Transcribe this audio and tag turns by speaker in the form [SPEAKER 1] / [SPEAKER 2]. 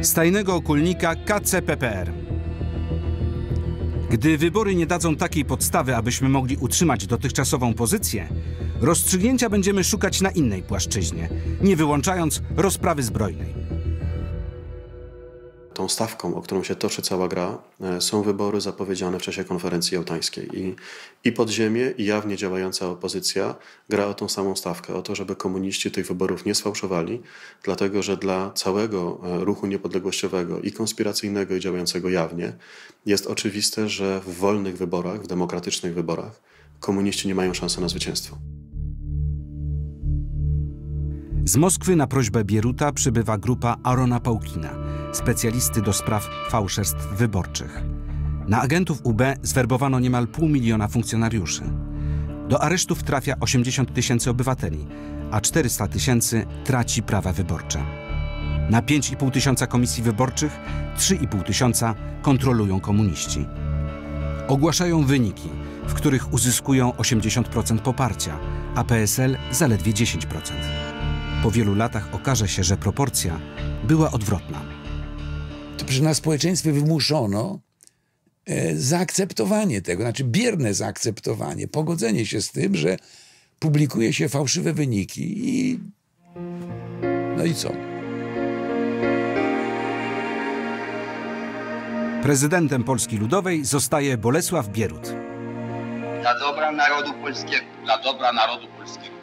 [SPEAKER 1] Z tajnego okulnika KCPPR. Gdy wybory nie dadzą takiej podstawy, abyśmy mogli utrzymać dotychczasową pozycję, rozstrzygnięcia będziemy szukać na innej płaszczyźnie, nie wyłączając rozprawy zbrojnej.
[SPEAKER 2] Tą stawką, o którą się toczy cała gra, e, są wybory zapowiedziane w czasie konferencji jałtańskiej. I, I podziemie, i jawnie działająca opozycja gra o tą samą stawkę, o to, żeby komuniści tych wyborów nie sfałszowali, dlatego że dla całego e, ruchu niepodległościowego i konspiracyjnego, i działającego jawnie, jest oczywiste, że w wolnych wyborach, w demokratycznych wyborach, komuniści nie mają szansy na zwycięstwo.
[SPEAKER 1] Z Moskwy na prośbę Bieruta przybywa grupa Arona Pałkina, specjalisty do spraw fałszerstw wyborczych. Na agentów UB zwerbowano niemal pół miliona funkcjonariuszy. Do aresztów trafia 80 tysięcy obywateli, a 400 tysięcy traci prawa wyborcze. Na 5,5 tysiąca komisji wyborczych 3,5 tysiąca kontrolują komuniści. Ogłaszają wyniki, w których uzyskują 80% poparcia, a PSL zaledwie 10%. Po wielu latach okaże się, że proporcja była odwrotna.
[SPEAKER 3] Przecież na społeczeństwie wymuszono e, zaakceptowanie tego, znaczy bierne zaakceptowanie, pogodzenie się z tym, że publikuje się fałszywe wyniki i no i co?
[SPEAKER 1] Prezydentem Polski Ludowej zostaje Bolesław Bierut.
[SPEAKER 4] dla dobra narodu polskiego, dla dobra narodu polskiego